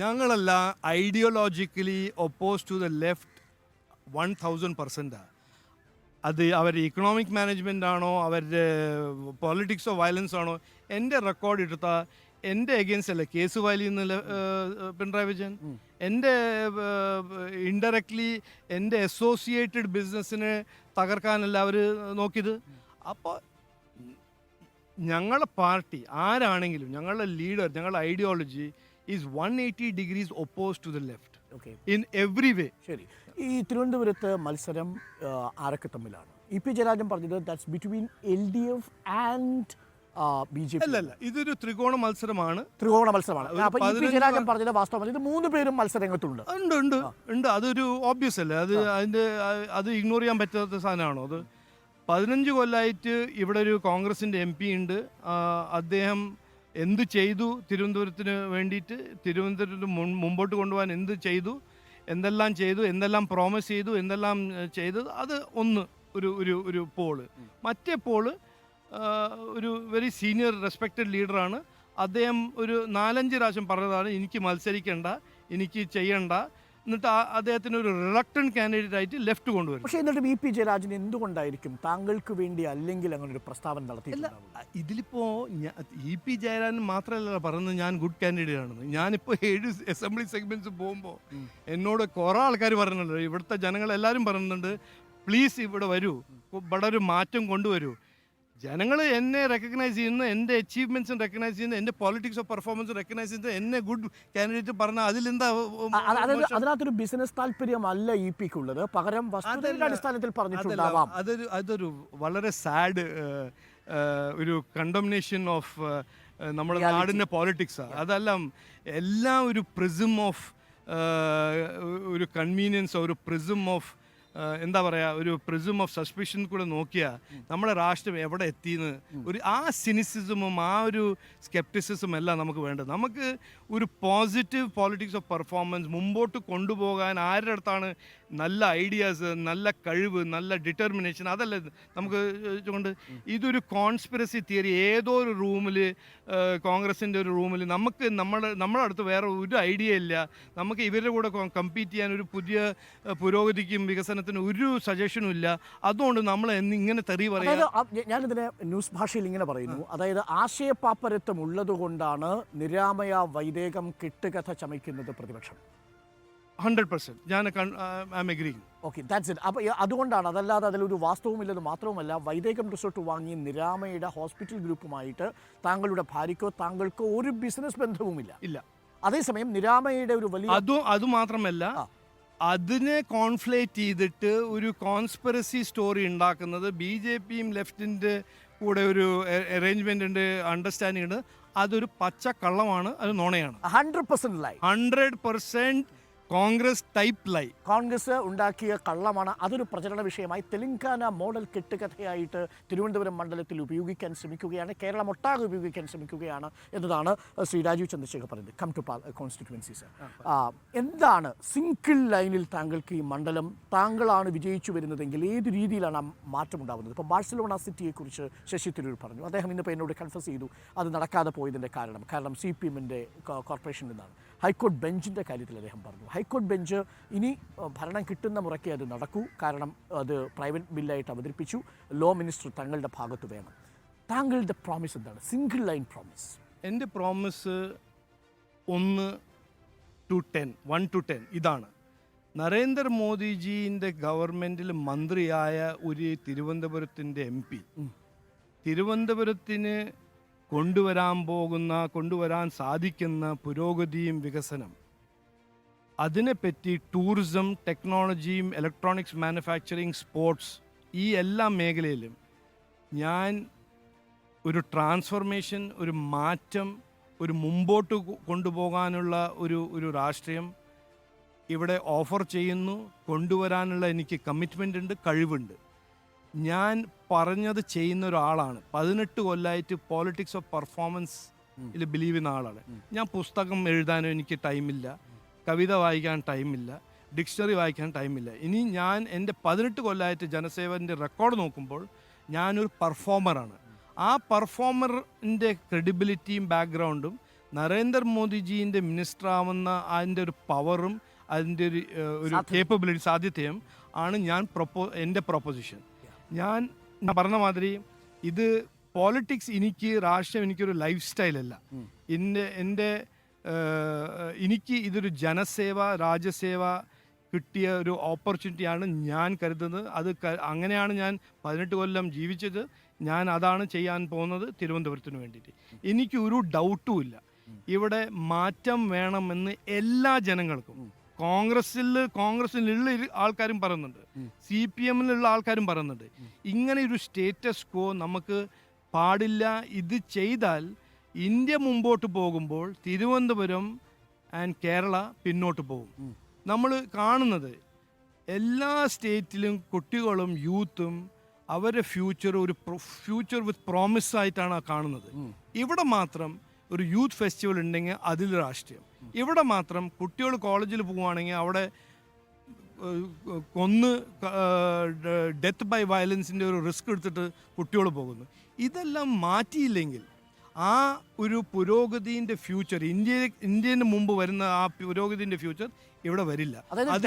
ഞങ്ങളല്ല ideologically oppose to the left one thousand പെർസെന്റാണ് അത് അവരുടെ ഇക്കണോമിക് മാനേജ്മെന്റ് ആണോ അവരുടെ പൊളിറ്റിക്സോ വയലൻസ് ആണോ എന്റെ റെക്കോർഡ് എടുത്താൽ എന്റെ എഗെയിൻസ്റ്റ് അല്ല കേസ് ഫയൽ ചെയ്യുന്ന പിണറായി വിജയൻ. എന്റെ ഇൻഡയറക്ട്ലി എന്റെ അസോസിയേറ്റഡ് ബിസിനസ്സിനെ തകർക്കാനല്ല അവർ നോക്കിയത്. അപ്പോൾ ഞങ്ങളുടെ പാർട്ടി ആരാണെങ്കിലും ഞങ്ങളുടെ ലീഡർ ഞങ്ങളുടെ ideology is one eighty degrees to the left. Okay in every way ശരി. ഈ തിരുവനന്തപുരത്ത് മത്സരം ആ, ആരൊക്കെ തമ്മിലാണ്? ഇ പി ജയരാജൻ പറഞ്ഞത് that's between L D F and B J P അല്ലല്ല ഇതൊരു ത്രികോണ മത്സരമാണ്. ത്രികോണ മത്സരമാണ്. ഒരു അപ്പൊ ഇ പി പതിനഞ്ച് ജയരാജൻ പറഞ്ഞത് വാസ്തവമാണ്. ഇത് മൂന്ന് പേരും മത്സരരംഗത്തുണ്ട്. ഉണ്ട് ഉണ്ട് ഉണ്ട്. അതൊരു ഓബ്വിയസ് അല്ലേ? അത് അതിന്റെ അത് ഇഗ്നോർ ചെയ്യാൻ പറ്റാത്ത സാധനമാണോ അത്? പതിനഞ്ച് കൊല്ലമായിട്ട് ഇവിടെ ഒരു കോൺഗ്രസിന്റെ എം പി ഉണ്ട്. ആ, അദ്ദേഹം എന്ത് ചെയ്തു തിരുവനന്തപുരത്തിന് വേണ്ടിയിട്ട്? തിരുവനന്തപുരത്തിന് മുമ്പോട്ട് കൊണ്ടുപോകാൻ എന്ത് ചെയ്തു? എന്തെല്ലാം ചെയ്തു? എന്തെല്ലാം പ്രോമിസ് ചെയ്തു? എന്തെല്ലാം ചെയ്തു? ചെയ്തത് അത് ഒന്ന് ഒരു ഒരു ഒരു പോൾ മറ്റേ പോൾ ഒരു വെരി സീനിയർ റെസ്പെക്റ്റഡ് ലീഡറാണ് അദ്ദേഹം ഒരു നാലഞ്ച് പ്രാവശ്യം പറഞ്ഞതാണ് എനിക്ക് മത്സരിക്കേണ്ട എനിക്ക് ചെയ്യണ്ട എന്നിട്ട് അദ്ദേഹത്തിന് ഒരു റിലക്ടൻ കാൻഡിഡേറ്റ് ആയിട്ട് ലെഫ്റ്റ് കൊണ്ടുവരും. പക്ഷേ എന്നിട്ട് വി പി ജയരാജൻ എന്തുകൊണ്ടായിരിക്കും താങ്കൾക്ക് വേണ്ടി അല്ലെങ്കിൽ അങ്ങനെ ഒരു പ്രസ്താവന നടത്തി ഇതിലിപ്പോ ഞാ- ഇ പി ജയരാജൻ മാത്രമല്ല പറയുന്നത് ഞാൻ ഗുഡ് കാൻഡിഡേറ്റ് ആണെന്ന്. ഞാനിപ്പോൾ ഏഴ് അസംബ്ലി സെഗ്മെന്റ്സ് പോകുമ്പോൾ എന്നോട് കുറേ ആൾക്കാർ പറയുന്നുണ്ട് ഇവിടുത്തെ ജനങ്ങൾ എല്ലാവരും പറയുന്നുണ്ട് പ്ലീസ് ഇവിടെ വരൂ. ഇവിടെ ഒരു മാറ്റം കൊണ്ടുവരൂ. ജനങ്ങൾ എന്നെ റെക്കഗ്നൈസ് ചെയ്യുന്ന എന്റെ അച്ചീവ്മെന്റ്സും റെക്കഗ്നൈസ് ചെയ്യുന്ന എന്റെ പൊളിറ്റിക്സ് ഓഫ് പെർഫോമൻസ് റെക്കഗ്നൈസ് ചെയ്യുന്ന എന്നെ ഗുഡ് കാൻഡിഡേറ്റ് പറഞ്ഞാൽ അതിലെന്താ? അതിനകത്തൊരു ബിസിനസ് താല്പര്യമല്ല ഇ പിക്ക് ഉള്ളത് പകരം. അടിസ്ഥാനത്തിൽ പറഞ്ഞിട്ടുണ്ടാവാം അതൊരു അതൊരു വളരെ സാഡ് ഒരു കണ്ടംനേഷൻ ഓഫ് നമ്മുടെ. നാടിന്റെ പോളിറ്റിക്സ് അതെല്ലാം എല്ലാം ഒരു പ്രിസം ഓഫ് ഒരു കൺവീനിയൻസ് ഒരു പ്രിസം ഓഫ് എന്താ പറയുക ഒരു പ്രിസം ഓഫ് സസ്പിഷൻ കൂടെ നോക്കിയാൽ നമ്മുടെ രാഷ്ട്രം എവിടെ എത്തിയെന്ന് ഒരു ആ സിനിസിസമും ആ ഒരു സ്കെപ്റ്റിസിസം എല്ലാം നമുക്ക് വേണ്ടത്. നമുക്ക് ഒരു പോസിറ്റീവ് പോളിറ്റിക്സ് ഓഫ് പെർഫോമൻസ് മുമ്പോട്ട് കൊണ്ടുപോകാൻ ആരുടെ അടുത്താണ് നല്ല ഐഡിയാസ് നല്ല കഴിവ് നല്ല ഡിറ്റർമിനേഷൻ അതല്ല നമുക്ക് കൊണ്ട് ഇതൊരു കോൺസ്പിറസി തിയറി ഏതോ ഒരു റൂമിൽ കോൺഗ്രസിന്റെ ഒരു റൂമിൽ നമുക്ക് നമ്മുടെ നമ്മുടെ അടുത്ത് വേറെ ഒരു ഐഡിയ ഇല്ല. നമുക്ക് ഇവരുടെ കൂടെ കമ്പീറ്റ് ചെയ്യാൻ ഒരു പുതിയ പുരോഗതിക്കും പുരോഗതിക്കും വികസനത്തിനും ഒരു സജഷനും ഇല്ല. അതുകൊണ്ട് നമ്മൾ എന്ന് ഇങ്ങനെ തെറി പറയാം. അതായത് ഞാനിതിനെ ന്യൂസ് ഭാഷയിൽ ഇങ്ങനെ പറയുന്നു. അതായത് ആശയപാപ്പരത്വം ഉള്ളത് കൊണ്ടാണ് നിരാമയ വൈദേകം കെട്ടുകഥ ചമയ്ക്കുന്നത് പ്രതിപക്ഷം. ഹൺഡ്രഡ് പെർസെന്റ് ഞാൻ I agreeing okay that's it അപ്പോൾ അതുകൊണ്ടാണ് അതല്ലാതെ അതിലൊരു വാസ്തവമില്ലെന്ന് മാത്രവുമല്ല വൈദേകം റിസോർട്ട് വാങ്ങി നിരാമയുടെ ഹോസ്പിറ്റൽ ഗ്രൂപ്പുമായിട്ട് താങ്കളുടെ ഭാര്യയ്ക്കോ താങ്കൾക്കോ ഒരു ബിസിനസ് ബന്ധവുമില്ല. ഇല്ല. അതേസമയം നിരാമയുടെ ഒരു വലിയ അതും അതുമാത്രമല്ല. അതിനെ കോൺഫ്ലേറ്റ് ചെയ്തിട്ട് ഒരു കോൺസ്പിറസി സ്റ്റോറി ഉണ്ടാക്കുന്നത് ബി ജെ പിയും ലെഫ്റ്റിന്റെ കൂടെ ഒരു അറേഞ്ച്മെന്റ് ഉണ്ട് അണ്ടർസ്റ്റാൻഡിംഗ് ഉണ്ട്. അതൊരു പച്ച കള്ളമാണ് അത് നോണയാണ്. Hundred percent lie hundred percent Congress type lie. Congress ഉണ്ടാക്കിയ കള്ളമാണ് അതൊരു പ്രചരണ വിഷയമായി തെലങ്കാന മോഡൽ കെട്ടുകഥയായിട്ട് തിരുവനന്തപുരം മണ്ഡലത്തിൽ ഉപയോഗിക്കാൻ ശ്രമിക്കുകയാണ്. കേരളം ഒട്ടാകെ ഉപയോഗിക്കാൻ ശ്രമിക്കുകയാണ് എന്നതാണ് ശ്രീ രാജീവ് ചന്ദ്രശേഖർ പറയുന്നത് കം ടു കോൺസ്റ്റിറ്റ്യുവൻസീസ് എന്താണ് സിംഗിൾ ലൈനിൽ താങ്കൾക്ക് ഈ മണ്ഡലം? താങ്കളാണ് വിജയിച്ചു വരുന്നതെങ്കിൽ ഏത് രീതിയിലാണ് ആ മാറ്റം ഉണ്ടാകുന്നത് ഇപ്പോൾ ബാഴ്സലോണ സിറ്റിയെക്കുറിച്ച് ശശി തരൂർ പറഞ്ഞു. അദ്ദേഹം ഇന്നിപ്പോൾ എന്നോട് കൺഫസ് ചെയ്തു. അത് നടക്കാതെ പോയതിന്റെ കാരണം. കാരണം സി പി എമ്മിന്റെ കോർപ്പറേഷനിൽ നിന്നാണ്. ഹൈക്കോടതി ബെഞ്ചിന്റെ കാര്യത്തിൽ അദ്ദേഹം പറഞ്ഞു. ഹൈക്കോടതി ബെഞ്ച് ഇനി ഭരണം കിട്ടുന്ന മുറയ്ക്ക് അത് നടക്കൂ. കാരണം അത് പ്രൈവറ്റ് ബില്ലായിട്ട് അവതരിപ്പിച്ചു. ലോ മിനിസ്റ്റർ തങ്ങളുടെ ഭാഗത്ത് വേണം. താങ്കളുടെ പ്രോമിസ് എന്താണ്? സിംഗിൾ ലൈൻ പ്രോമിസ് എന്റെ പ്രോമിസ് ഒന്ന് to ten one to ten ഇതാണ്. നരേന്ദ്രമോദിജീന്റെ ഗവൺമെന്റിൽ മന്ത്രിയായ ഒരു തിരുവനന്തപുരത്തിന്റെ എം പി. തിരുവനന്തപുരത്തിന് കൊണ്ടുവരാൻ പോകുന്ന കൊണ്ടുവരാൻ സാധിക്കുന്ന പുരോഗതിയും വികസനം. അതിനെപ്പറ്റി ടൂറിസം ടെക്നോളജിയും ഇലക്ട്രോണിക്സ് മാനുഫാക്ചറിങ് സ്പോർട്സ് ഈ എല്ലാ മേഖലയിലും ഞാൻ ഒരു ട്രാൻസ്ഫോർമേഷൻ ഒരു മാറ്റം ഒരു മുമ്പോട്ട് കൊണ്ടുപോകാനുള്ള ഒരു ഒരു രാഷ്ട്രീയം ഇവിടെ ഓഫർ ചെയ്യുന്നു കൊണ്ടുവരാനുള്ള എനിക്ക് കമ്മിറ്റ്മെന്റ് ഉണ്ട് കഴിവുണ്ട്. ഞാൻ പറഞ്ഞത് ചെയ്യുന്ന ഒരാളാണ്. പതിനെട്ട് കൊല്ലമായിട്ട് പോളിറ്റിക്സ് ഓഫ് പെർഫോമൻസ് ഇതിൽ ബിലീവ് ചെയ്യുന്ന ആളാണ്. ഞാൻ പുസ്തകം എഴുതാനും എനിക്ക് ടൈമില്ല കവിത വായിക്കാൻ ടൈമില്ല ഡിക്ഷണറി വായിക്കാൻ ടൈമില്ല. ഇനി ഞാൻ എന്റെ പതിനെട്ട് കൊല്ലമായിട്ട് ജനസേവന്റെ റെക്കോർഡ് നോക്കുമ്പോൾ ഞാനൊരു പെർഫോമറാണ്. ആ പെർഫോമറിന്റെ ക്രെഡിബിലിറ്റിയും ബാക്ക്ഗ്രൗണ്ടും നരേന്ദ്രമോദിജീന്റെ മിനിസ്റ്റർ ആവുന്ന അതിന്റെ ഒരു പവറും അതിന്റെ ഒരു ഒരു കേപ്പബിലിറ്റി സാധ്യതയും ആണ് ഞാൻ പ്രൊപ്പോ എന്റെ പ്രൊപ്പോസിഷൻ. ഞാൻ ഞാൻ പറഞ്ഞ മാതിരി ഇത് പോളിറ്റിക്സ് എനിക്ക് രാഷ്ട്രീയം എനിക്കൊരു ലൈഫ് സ്റ്റൈലല്ല. എന്റെ എന്റെ എനിക്ക് ഇതൊരു ജനസേവ രാജ്യസേവ കിട്ടിയ ഒരു ഓപ്പർച്യൂണിറ്റിയാണ് ഞാൻ കരുതുന്നത്. അത് അങ്ങനെയാണ് ഞാൻ പതിനെട്ട് കൊല്ലം ജീവിച്ചത്. ഞാൻ അതാണ് ചെയ്യാൻ പോകുന്നത് തിരുവനന്തപുരത്തിന് വേണ്ടിയിട്ട്. എനിക്ക് ഒരു ഡൗട്ടും ഇല്ല. ഇവിടെ മാറ്റം വേണമെന്ന് എല്ലാ ജനങ്ങൾക്കും കോൺഗ്രസിൽ കോൺഗ്രസിലുള്ള ആൾക്കാരും പറയുന്നുണ്ട്. സി പി എമ്മിലുള്ള ആൾക്കാരും പറയുന്നുണ്ട്. ഇങ്ങനെ ഒരു സ്റ്റേറ്റസ് കോ നമുക്ക് പാടില്ല. ഇത് ചെയ്താൽ ഇന്ത്യ മുമ്പോട്ട് പോകുമ്പോൾ തിരുവനന്തപുരം ആൻഡ് കേരള പിന്നോട്ട് പോകും. നമ്മൾ കാണുന്നത് എല്ലാ സ്റ്റേറ്റിലും കുട്ടികളും യൂത്തും അവരുടെ ഫ്യൂച്ചർ ഒരു ഫ്യൂച്ചർ വിത്ത് പ്രോമിസ് ആയിട്ടാണ് കാണുന്നത്. ഇവിടെ മാത്രം ഒരു യൂത്ത് ഫെസ്റ്റിവൽ ഉണ്ടെങ്കിൽ അതിൽ രാഷ്ട്രീയം. ഇവിടെ മാത്രം കുട്ടികൾ കോളേജിൽ പോവുകയാണെങ്കിൽ അവിടെ കൊന്ന് ഡെത്ത് ബൈ വയലൻസിന്റെ ഒരു റിസ്ക് എടുത്തിട്ട് കുട്ടികൾ പോകുന്നു. ഇതെല്ലാം മാറ്റിയില്ലെങ്കിൽ ആ ഒരു പുരോഗതിന്റെ ഫ്യൂച്ചർ ഇന്ത്യ ഇന്ത്യന് മുമ്പ് വരുന്ന ആ പുരോഗതിന്റെ ഫ്യൂച്ചർ ഇവിടെ വരില്ല. അതായത് അത്